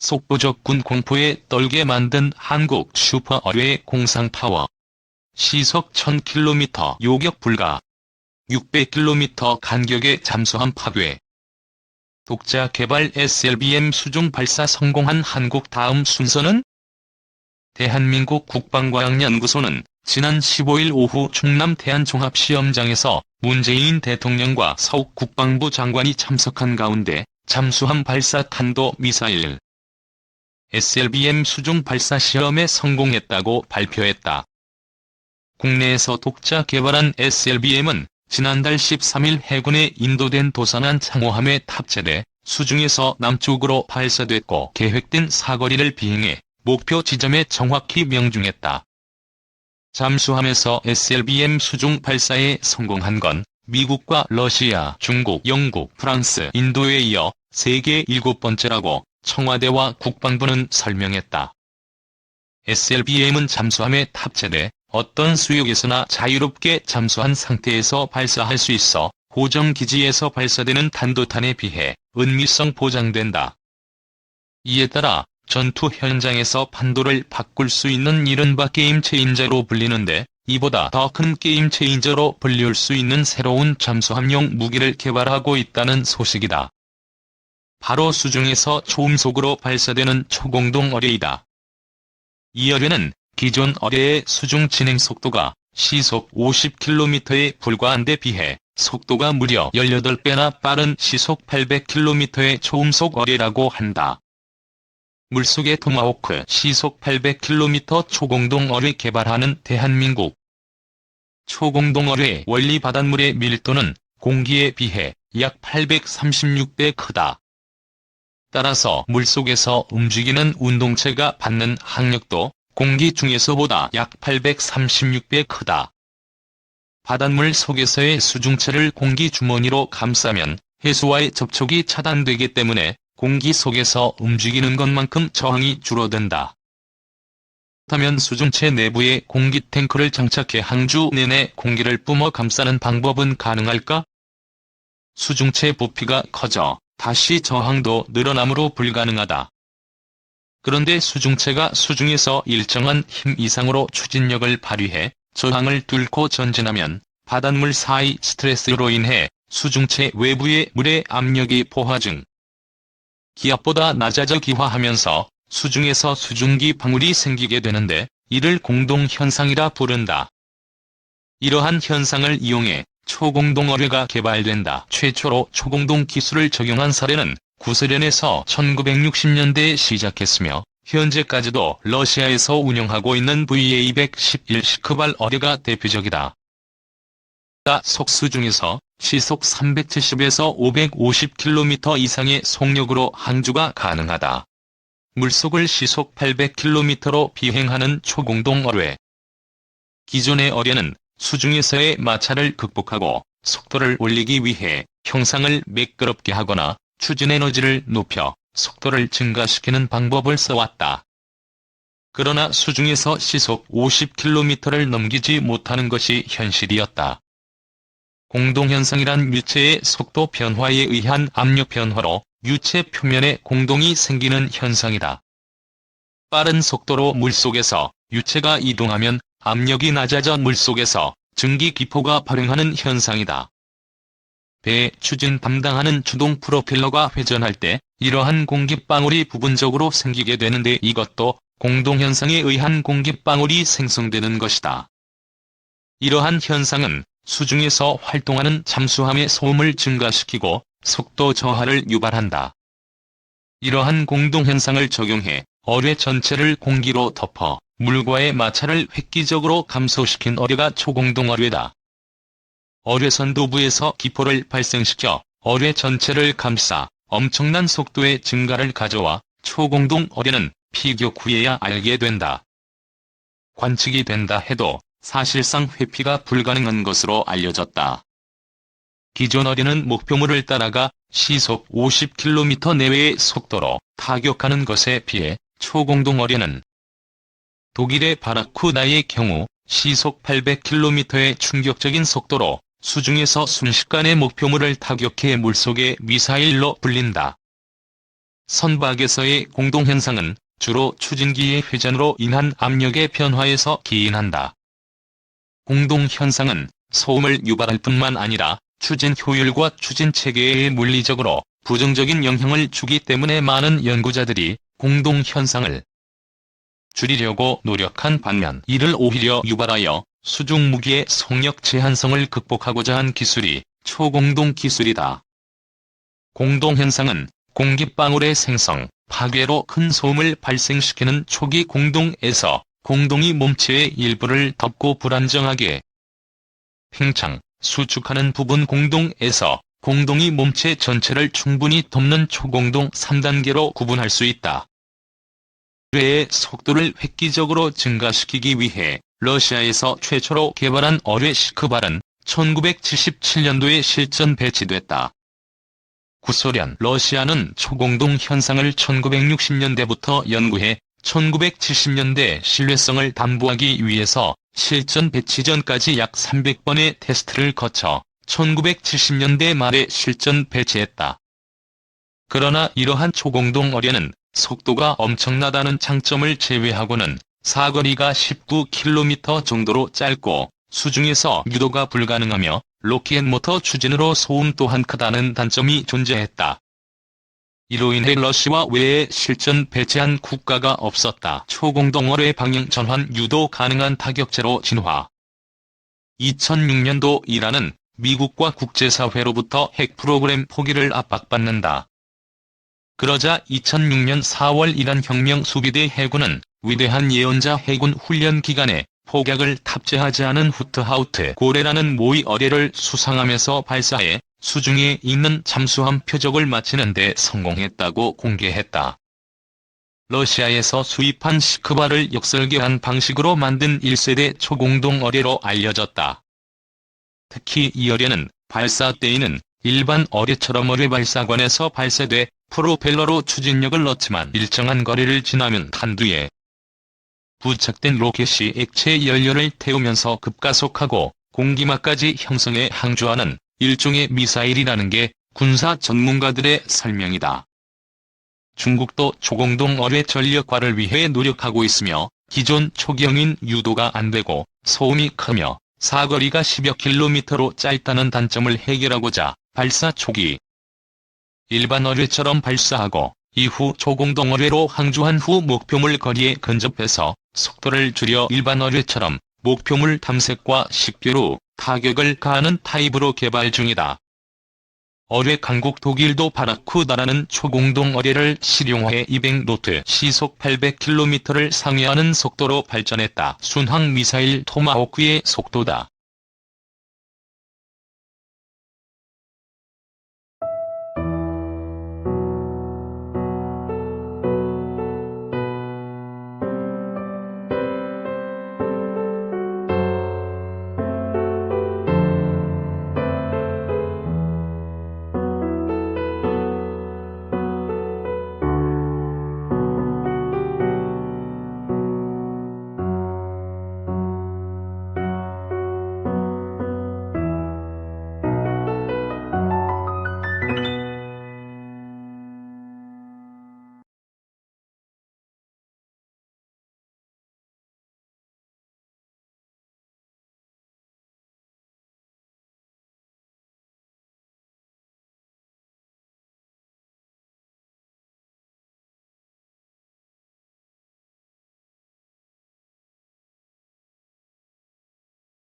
속보적 군 공포에 떨게 만든 한국 슈퍼 어뢰의 공상 파워. 시속 1000km 요격 불가. 600km 간격의 잠수함 파괴. 독자 개발 SLBM 수중 발사 성공한 한국 다음 순서는? 대한민국 국방과학연구소는 지난 15일 오후 충남 태안종합시험장에서 문재인 대통령과 서욱 국방부 장관이 참석한 가운데 잠수함 발사 탄도 미사일 SLBM 수중 발사 시험에 성공했다고 발표했다. 국내에서 독자 개발한 SLBM은 지난달 13일 해군에 인도된 도산한 창호함에 탑재돼 수중에서 남쪽으로 발사됐고 계획된 사거리를 비행해 목표 지점에 정확히 명중했다. 잠수함에서 SLBM 수중 발사에 성공한 건 미국과 러시아, 중국, 영국, 프랑스, 인도에 이어 세계 일곱 번째라고 청와대와 국방부는 설명했다. SLBM은 잠수함에 탑재돼 어떤 수역에서나 자유롭게 잠수한 상태에서 발사할 수 있어 고정기지에서 발사되는 단도탄에 비해 은밀성 보장된다. 이에 따라 전투 현장에서 판도를 바꿀 수 있는 이른바 게임 체인저로 불리는데 이보다 더 큰 게임 체인저로 불릴 수 있는 새로운 잠수함용 무기를 개발하고 있다는 소식이다. 바로 수중에서 초음속으로 발사되는 초공동 어뢰이다. 이 어뢰는 기존 어뢰의 수중 진행 속도가 시속 50km에 불과한 데 비해 속도가 무려 18배나 빠른 시속 800km의 초음속 어뢰라고 한다. 물속의 토마호크 시속 800km 초공동 어뢰 개발하는 대한민국 초공동 어뢰의 원리 바닷물의 밀도는 공기에 비해 약 836배 크다. 따라서 물속에서 움직이는 운동체가 받는 항력도 공기 중에서보다 약 836배 크다. 바닷물 속에서의 수중체를 공기 주머니로 감싸면 해수와의 접촉이 차단되기 때문에 공기 속에서 움직이는 것만큼 저항이 줄어든다. 그렇다면 수중체 내부에 공기 탱크를 장착해 항주 내내 공기를 뿜어 감싸는 방법은 가능할까? 수중체 부피가 커져 다시 저항도 늘어나므로 불가능하다. 그런데 수중체가 수중에서 일정한 힘 이상으로 추진력을 발휘해 저항을 뚫고 전진하면 바닷물 사이 스트레스로 인해 수중체 외부의 물의 압력이 포화 증, 기압보다 낮아져 기화하면서 수중에서 수증기 방울이 생기게 되는데 이를 공동현상이라 부른다. 이러한 현상을 이용해 초공동 어뢰가 개발된다. 최초로 초공동 기술을 적용한 사례는 구소련에서 1960년대에 시작했으며 현재까지도 러시아에서 운영하고 있는 VA-111 시크발 어뢰가 대표적이다. 속수 중에서 시속 370에서 550km 이상의 속력으로 항주가 가능하다. 물속을 시속 800km로 비행하는 초공동 어뢰. 기존의 어뢰는 수중에서의 마찰을 극복하고 속도를 올리기 위해 형상을 매끄럽게 하거나 추진 에너지를 높여 속도를 증가시키는 방법을 써왔다. 그러나 수중에서 시속 50km를 넘기지 못하는 것이 현실이었다. 공동현상이란 유체의 속도 변화에 의한 압력 변화로 유체 표면에 공동이 생기는 현상이다. 빠른 속도로 물속에서 유체가 이동하면 압력이 낮아져 물속에서 증기 기포가 발생하는 현상이다. 배 추진 담당하는 주동 프로펠러가 회전할 때 이러한 공기방울이 부분적으로 생기게 되는데 이것도 공동현상에 의한 공기방울이 생성되는 것이다. 이러한 현상은 수중에서 활동하는 잠수함의 소음을 증가시키고 속도 저하를 유발한다. 이러한 공동현상을 적용해 어뢰 전체를 공기로 덮어 물과의 마찰을 획기적으로 감소시킨 어뢰가 초공동 어뢰다. 어뢰 선 도부에서 기포를 발생시켜 어뢰 전체를 감싸 엄청난 속도의 증가를 가져와 초공동 어뢰는 피격 후에야 알게 된다. 관측이 된다 해도 사실상 회피가 불가능한 것으로 알려졌다. 기존 어뢰는 목표물을 따라가 시속 50km 내외의 속도로 타격하는 것에 비해 초공동 어뢰는 독일의 바라쿠나의 경우 시속 800km의 충격적인 속도로 수중에서 순식간에 목표물을 타격해 물속의 미사일로 불린다. 선박에서의 공동현상은 주로 추진기의 회전으로 인한 압력의 변화에서 기인한다. 공동현상은 소음을 유발할 뿐만 아니라 추진 효율과 추진 체계에 물리적으로 부정적인 영향을 주기 때문에 많은 연구자들이 공동현상을 줄이려고 노력한 반면 이를 오히려 유발하여 수중 무기의 속력 제한성을 극복하고자 한 기술이 초공동 기술이다. 공동현상은 공기방울의 생성, 파괴로 큰 소음을 발생시키는 초기 공동에서 공동이 몸체의 일부를 덮고 불안정하게 팽창, 수축하는 부분 공동에서 공동이 몸체 전체를 충분히 덮는 초공동 3단계로 구분할 수 있다. 뇌의 속도를 획기적으로 증가시키기 위해 러시아에서 최초로 개발한 어뢰 시크발은 1977년도에 실전 배치됐다. 구소련 러시아는 초공동 현상을 1960년대부터 연구해 1970년대 신뢰성을 담보하기 위해서 실전 배치 전까지 약 300번의 테스트를 거쳐 1970년대 말에 실전 배치했다. 그러나 이러한 초공동 어뢰는 속도가 엄청나다는 장점을 제외하고는 사거리가 19km 정도로 짧고 수중에서 유도가 불가능하며 로켓 모터 추진으로 소음 또한 크다는 단점이 존재했다. 이로 인해 러시아 외에 실전 배치한 국가가 없었다. 초공동어뢰 방향 전환 유도 가능한 타격체로 진화. 2006년도 이란은 미국과 국제사회로부터 핵 프로그램 포기를 압박받는다. 그러자 2006년 4월 이란 혁명 수비대 해군은 위대한 예언자 해군 훈련 기간에 폭약을 탑재하지 않은 후트하우트 고래라는 모의 어뢰를 수상하면서 발사해 수중에 있는 잠수함 표적을 맞히는 데 성공했다고 공개했다. 러시아에서 수입한 시크바를 역설계한 방식으로 만든 1세대 초공동 어뢰로 알려졌다. 특히 이 어뢰는 발사 때에는 일반 어뢰처럼 어뢰 발사관에서 발사돼 프로펠러로 추진력을 넣지만 일정한 거리를 지나면 탄두에 부착된 로켓이 액체 연료를 태우면서 급가속하고 공기막까지 형성해 항주하는 일종의 미사일이라는 게 군사 전문가들의 설명이다. 중국도 초공동 어뢰 전력화를 위해 노력하고 있으며 기존 초경인 유도가 안되고 소음이 크며 사거리가 10여 킬로미터로 짧다는 단점을 해결하고자 발사 초기 일반 어뢰처럼 발사하고 이후 초공동 어뢰로 항주한 후 목표물 거리에 근접해서 속도를 줄여 일반 어뢰처럼 목표물 탐색과 식별후 타격을 가하는 타입으로 개발 중이다. 어뢰 강국 독일도 바라쿠다라는 초공동 어뢰를 실용화해 200노트 시속 800km를 상회하는 속도로 발전했다. 순항 미사일 토마호크의 속도다.